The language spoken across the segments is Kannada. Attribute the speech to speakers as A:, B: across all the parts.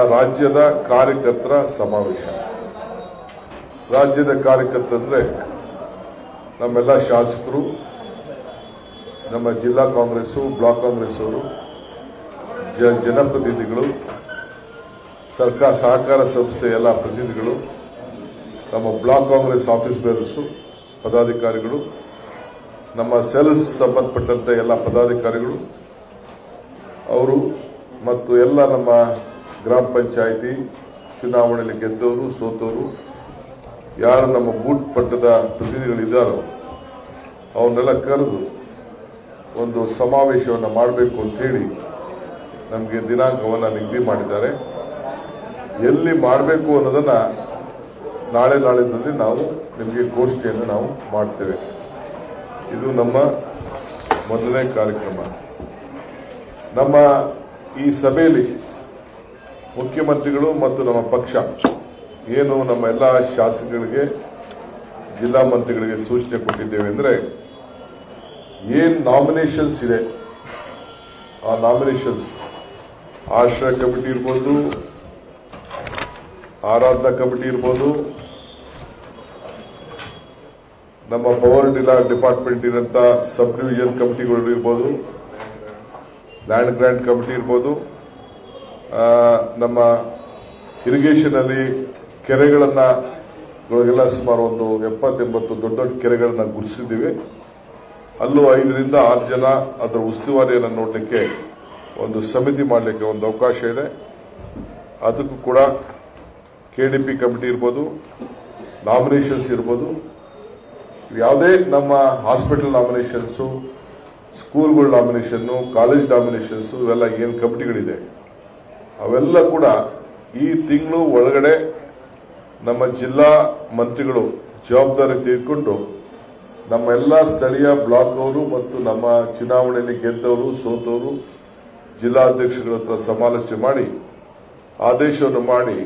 A: ರಾಜ್ಯದ ಕಾರ್ಯಕರ್ತರ ಸಮಾವೇಶ. ರಾಜ್ಯದ ಕಾರ್ಯಕರ್ತಂದ್ರೆ ನಮ್ಮೆಲ್ಲ ಶಾಸಕರು, ನಮ್ಮ ಜಿಲ್ಲಾ ಕಾಂಗ್ರೆಸ್ ಬ್ಲಾಕ್ ಕಾಂಗ್ರೆಸ್ ಅವರು ಜನಪ್ರತಿನಿಧಿಗಳು, ಸರ್ಕಾರ, ಸಹಕಾರ ಸಂಸ್ಥೆ ಎಲ್ಲ ಪ್ರತಿನಿಧಿಗಳು, ನಮ್ಮ ಬ್ಲಾಕ್ ಕಾಂಗ್ರೆಸ್ ಆಫೀಸ್ ಬೇರರ್ಸು ಪದಾಧಿಕಾರಿಗಳು, ನಮ್ಮ ಸೆಲ್ಸ್ ಸಂಬಂಧಪಟ್ಟಂತೆ ಎಲ್ಲ ಪದಾಧಿಕಾರಿಗಳು, ಅವರು ಮತ್ತು ಎಲ್ಲ ನಮ್ಮ ಗ್ರಾಮ ಪಂಚಾಯಿತಿ ಚುನಾವಣೆಯಲ್ಲಿ ಗೆದ್ದವರು, ಸೋತವರು, ಯಾರು ನಮ್ಮ ಬೂಟ್ ಪಟ್ಟದ ಪ್ರತಿನಿಧಿಗಳಿದ್ದಾರೋ ಅವನ್ನೆಲ್ಲ ಕರೆದು ಒಂದು ಸಮಾವೇಶವನ್ನು ಮಾಡಬೇಕು ಅಂತ ಹೇಳಿ ನಮಗೆ ದಿನಾಂಕವನ್ನು ನಿಗದಿ ಮಾಡಿದ್ದಾರೆ. ಎಲ್ಲಿ ಮಾಡಬೇಕು ಅನ್ನೋದನ್ನ ನಾಳೆ ನಾಳೆದಲ್ಲಿ ನಾವು ನಿಮಗೆ ಗೋಷ್ಠಿಯನ್ನು ನಾವು ಮಾಡ್ತೇವೆ. ಇದು ನಮ್ಮ ಮೊದಲನೇ ಕಾರ್ಯಕ್ರಮ. ನಮ್ಮ ಈ ಸಭೆಯಲ್ಲಿ ಮುಖ್ಯಮಂತ್ರಿಗಳು ಮತ್ತು ನಮ್ಮ ಪಕ್ಷ. ಏನು ನಮ್ಮ ಎಲ್ಲ ಶಾಸಕರಿಗೆ, ಜಿಲ್ಲಾ ಮಂತ್ರಿಗಳಿಗೆ ಸೂಚನೆ ಕೊಟ್ಟಿದ್ದೇವೆ ಅಂದರೆ, ಏನು ನಾಮಿನೇಷನ್ಸ್ ಇದೆ, ಆ ನಾಮಿನೇಷನ್ಸ್ ಆಶ್ರಯ ಕಮಿಟಿ ಇರ್ಬೋದು, ಆರಾಧನಾ ಕಮಿಟಿ ಇರ್ಬೋದು, ನಮ್ಮ ಪವರ್ ಡಿಲಾ ಡಿಪಾರ್ಟ್ಮೆಂಟ್ ಇರಂತ ಸಬ್ ಡಿವಿಷನ್ ಕಮಿಟಿಗಳು ಇರ್ಬೋದು ಲ್ಯಾಂಡ್ ಗ್ರ್ಯಾಂಟ್ ಕಮಿಟಿ ಇರ್ಬೋದು ನಮ್ಮ ಇರಿಗೇಷನ್ ಅಲ್ಲಿ ಕೆರೆಗಳನ್ನ ಗಳಿಗೆಲ್ಲ ಸುಮಾರು ಒಂದು ಎಪ್ಪತ್ತೆಂಬತ್ತು ದೊಡ್ಡ ದೊಡ್ಡ ಕೆರೆಗಳನ್ನ ಗುರುತಿಸಿದ್ದೀವಿ ಅಲ್ಲೂ ಐದರಿಂದ ಆರು ಜನ ಅದರ ಉಸ್ತುವಾರಿಯನ್ನು ನೋಡಲಿಕ್ಕೆ ಒಂದು ಸಮಿತಿ ಮಾಡಲಿಕ್ಕೆ ಒಂದು ಅವಕಾಶ ಇದೆ. ಅದಕ್ಕೂ ಕೂಡ ಕೆಡಿಪಿ ಕಮಿಟಿ ಇರ್ಬೋದು, ನಾಮಿನೇಷನ್ಸ್ ಇರ್ಬೋದು. ಯಾವುದೇ ನಮ್ಮ ಹಾಸ್ಪಿಟಲ್ ನಾಮಿನೇಷನ್ಸು, ಸ್ಕೂಲ್ಗಳ ನಾಮಿನೇಷನ್ನು, ಕಾಲೇಜ್ ನಾಮಿನೇಷನ್ಸು, ಇವೆಲ್ಲ ಏನು ಕಮಿಟಿಗಳಿದೆ ಅವೆಲ್ಲ ಕೂಡ ಈ ತಿಂಗಳು ಒಳಗಡೆ ನಮ್ಮ ಜಿಲ್ಲಾ ಮಂತ್ರಿಗಳು ಜವಾಬ್ದಾರಿ ತೆಗೆದುಕೊಂಡು ನಮ್ಮ ಎಲ್ಲ ಸ್ಥಳೀಯ ಬ್ಲಾಕ್ ಅವರು ಮತ್ತು ನಮ್ಮ ಚುನಾವಣೆಯಲ್ಲಿ ಗೆದ್ದವರು, ಸೋತವರು ಜಿಲ್ಲಾಧ್ಯಕ್ಷಗಳ ಹತ್ರ ಸಮಾಲೋಚನೆ ಮಾಡಿ, ಆದೇಶವನ್ನು ಮಾಡಿ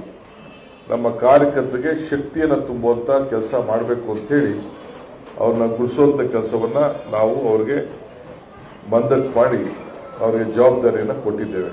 A: ನಮ್ಮ ಕಾರ್ಯಕರ್ತರಿಗೆ ಶಕ್ತಿಯನ್ನು ತುಂಬುವಂತ ಕೆಲಸ ಮಾಡಬೇಕು ಅಂತ ಹೇಳಿ ಅವ್ರನ್ನ ಗುರುಸುವಂತ ಕೆಲಸವನ್ನ ನಾವು ಅವರಿಗೆ ಮಂದಟ್ಟು ಮಾಡಿ ಅವರಿಗೆ ಜವಾಬ್ದಾರಿಯನ್ನು ಕೊಟ್ಟಿದ್ದೇವೆ.